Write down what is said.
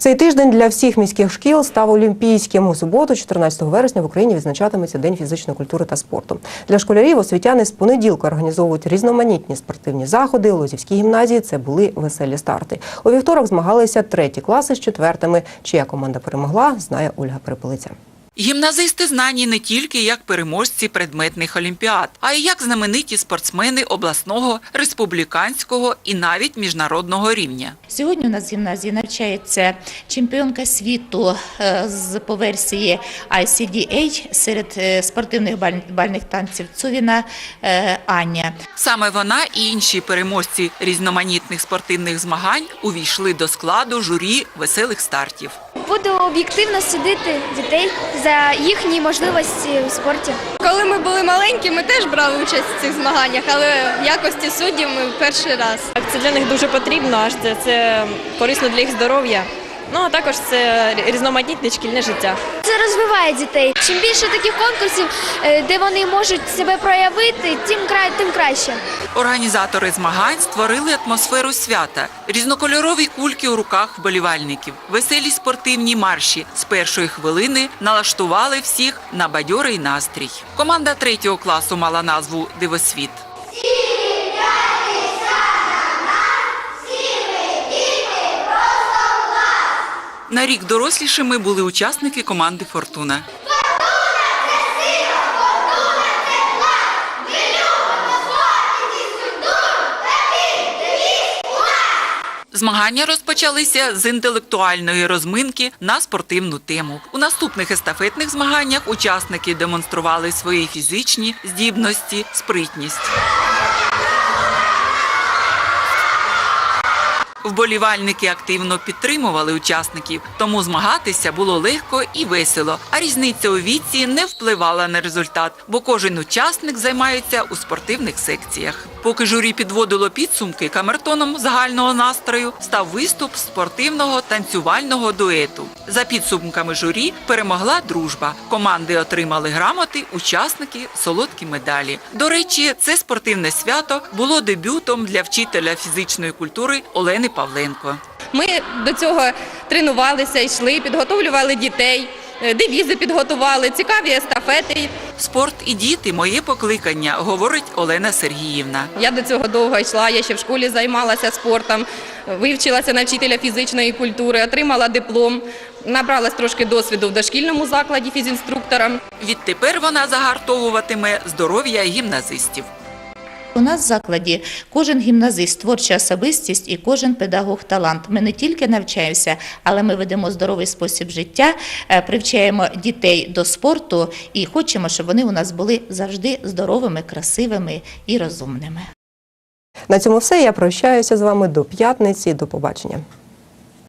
Цей тиждень для всіх міських шкіл став олімпійським. У суботу, 14 вересня, в Україні відзначатиметься День фізичної культури та спорту. Для школярів освітяни з понеділка організовують різноманітні спортивні заходи. У Лозівській гімназії це були веселі старти. У вівторок змагалися треті класи з четвертими. Чия команда перемогла, знає Ольга Перепелиця. Гімназисти знані не тільки як переможці предметних олімпіад, а й як знамениті спортсмени обласного, республіканського і навіть міжнародного рівня. Сьогодні у нас в гімназії навчається чемпіонка світу е, з по версії ICDA серед е, спортивних баль- бальних танців Цувіна е, Аня. Саме вона і інші переможці різноманітних спортивних змагань увійшли до складу журі веселих стартів. Буду об'єктивно судити дітей за їхні можливості у спорті. Коли ми були маленькі, ми теж брали участь в цих змаганнях, але в якості суддів ми перший раз. Це для них дуже потрібно, аж це, це корисно для їх здоров'я. Ну а також це різноманітне шкільне життя. Це розвиває дітей. Чим більше таких конкурсів, е, де вони можуть себе проявити, тим кра- тим краще. Організатори змагань створили атмосферу свята, різнокольорові кульки у руках вболівальників, веселі спортивні марші з першої хвилини налаштували всіх на бадьорий настрій. Команда третього класу мала назву Дивосвіт. На рік дорослішими були учасники команди Фортуна. Змагання розпочалися з інтелектуальної розминки на спортивну тему. У наступних естафетних змаганнях учасники демонстрували свої фізичні здібності, спритність. Вболівальники активно підтримували учасників, тому змагатися було легко і весело. А різниця у віці не впливала на результат, бо кожен учасник займається у спортивних секціях. Поки журі підводило підсумки, камертоном загального настрою став виступ спортивного танцювального дуету. За підсумками журі перемогла дружба. Команди отримали грамоти, учасники солодкі медалі. До речі, це спортивне свято було дебютом для вчителя фізичної культури Олени Павленко. Ми до цього тренувалися, йшли, підготовлювали дітей, девізи підготували, цікаві естафети. Спорт і діти моє покликання, говорить Олена Сергіївна. Я до цього довго йшла, я ще в школі займалася спортом, вивчилася на вчителя фізичної культури, отримала диплом, набралась трошки досвіду в дошкільному закладі фізінструктором. Відтепер вона загартовуватиме здоров'я гімназистів. У нас в закладі кожен гімназист, творча особистість і кожен педагог талант. Ми не тільки навчаємося, але ми ведемо здоровий спосіб життя, е, привчаємо дітей до спорту і хочемо, щоб вони у нас були завжди здоровими, красивими і розумними. На цьому все. Я прощаюся з вами до п'ятниці. До побачення.